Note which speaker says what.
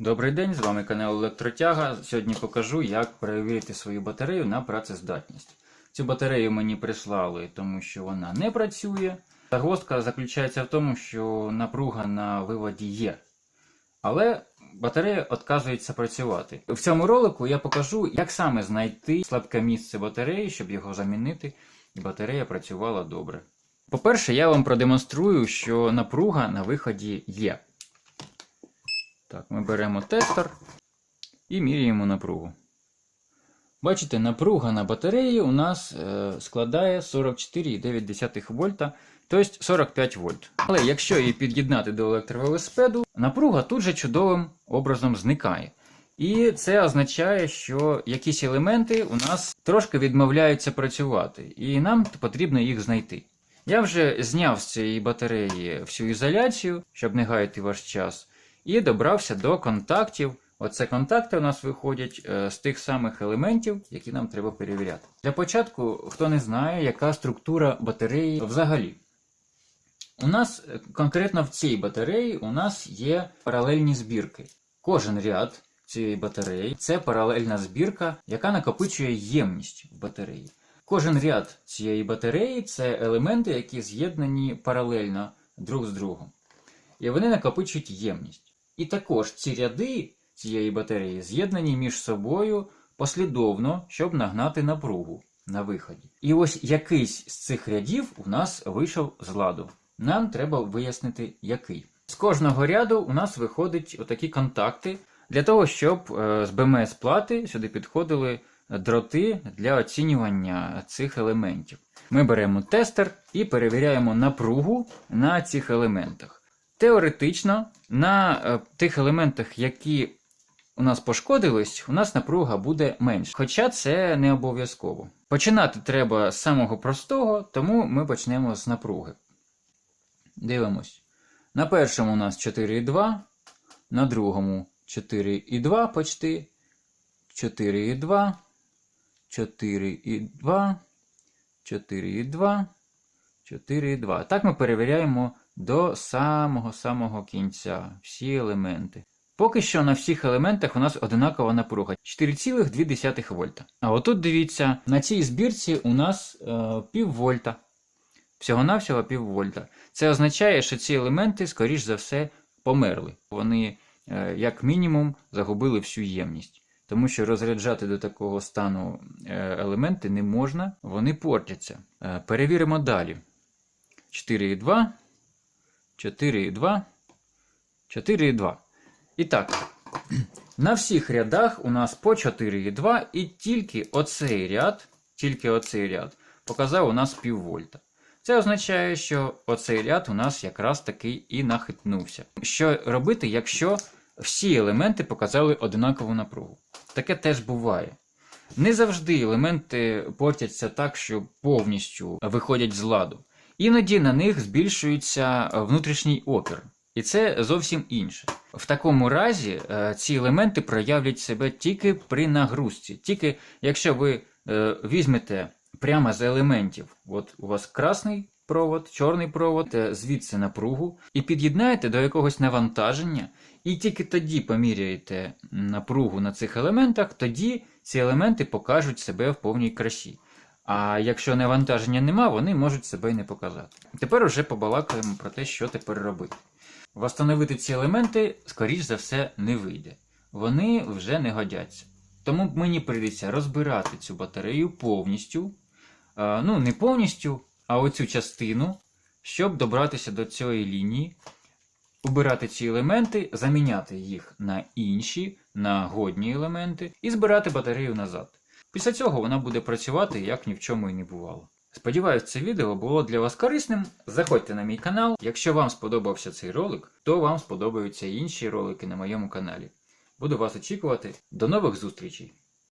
Speaker 1: Добрий день, з вами канал Електротяга. Сьогодні покажу, як перевірити свою батарею на працездатність. Цю батарею мені прислали, тому що вона не працює. Загвоздка заключається в тому, що напруга на виводі є. Але батарея відказується працювати. В цьому ролику я покажу, як саме знайти слабке місце батареї, щоб його замінити, і батарея працювала добре. По-перше, я вам продемонструю, що напруга на виході є. Так, ми беремо тестер і міряємо напругу. Бачите, напруга на батареї у нас е, складає 44,9 вольта, тобто 45 вольт. Але якщо її під'єднати до електровелосипеду, напруга тут же чудовим образом зникає. І це означає, що якісь елементи у нас трошки відмовляються працювати, і нам потрібно їх знайти. Я вже зняв з цієї батареї всю ізоляцію, щоб не гаяти ваш час, і добрався до контактів. Оце контакти у нас виходять е, з тих самих елементів, які нам треба перевіряти. Для початку, хто не знає, яка структура батареї взагалі. У нас е, конкретно в цій батареї у нас є паралельні збірки. Кожен ряд цієї батареї це паралельна збірка, яка накопичує ємність в батареї. Кожен ряд цієї батареї це елементи, які з'єднані паралельно друг з другом. І вони накопичують ємність. І також ці ряди цієї батареї з'єднані між собою послідовно, щоб нагнати напругу на виході. І ось якийсь з цих рядів у нас вийшов з ладу. Нам треба вияснити, який. З кожного ряду у нас виходять отакі контакти для того, щоб е, з БМС плати сюди підходили дроти для оцінювання цих елементів. Ми беремо тестер і перевіряємо напругу на цих елементах. Теоретично, на е, тих елементах, які у нас пошкодились, у нас напруга буде менша. Хоча це не обов'язково. Починати треба з самого простого, тому ми почнемо з напруги. Дивимось. На першому у нас 4,2, на другому 4,2 почти, 4,2, 4,2, 4,2, 4,2. Так ми перевіряємо до самого-самого кінця всі елементи. Поки що на всіх елементах у нас одинакова напруга 4,2 вольта. А отут дивіться, на цій збірці у нас е, пів вольта. Всього-навсього пів вольта. Це означає, що ці елементи, скоріш за все, померли. Вони, е, як мінімум, загубили всю ємність. Тому що розряджати до такого стану е, елементи не можна, вони портяться. Е, перевіримо далі. 4,2, 4,2, 4,2. І так, на всіх рядах у нас по 4,2 і тільки оцей ряд, тільки оцей ряд показав у нас пів вольта. Це означає, що оцей ряд у нас якраз таки і нахитнувся. Що робити, якщо всі елементи показали одинакову напругу? Таке теж буває. Не завжди елементи портяться так, що повністю виходять з ладу. Іноді на них збільшується внутрішній опір. І це зовсім інше. В такому разі е, ці елементи проявлять себе тільки при нагрузці. Тільки якщо ви е, візьмете прямо з елементів, от у вас красний провод, чорний провод, е, звідси напругу, і під'єднаєте до якогось навантаження, і тільки тоді поміряєте напругу на цих елементах, тоді ці елементи покажуть себе в повній красі. А якщо навантаження нема, вони можуть себе й не показати. Тепер уже побалакаємо про те, що тепер робити. Восстановити ці елементи, скоріш за все, не вийде. Вони вже не годяться. Тому мені прийдеться розбирати цю батарею повністю. Ну, не повністю, а оцю частину, щоб добратися до цієї лінії, убирати ці елементи, заміняти їх на інші, на годні елементи, і збирати батарею назад. Після цього вона буде працювати, як ні в чому і не бувало. Сподіваюсь, це відео було для вас корисним. Заходьте на мій канал. Якщо вам сподобався цей ролик, то вам сподобаються інші ролики на моєму каналі. Буду вас очікувати. До нових зустрічей!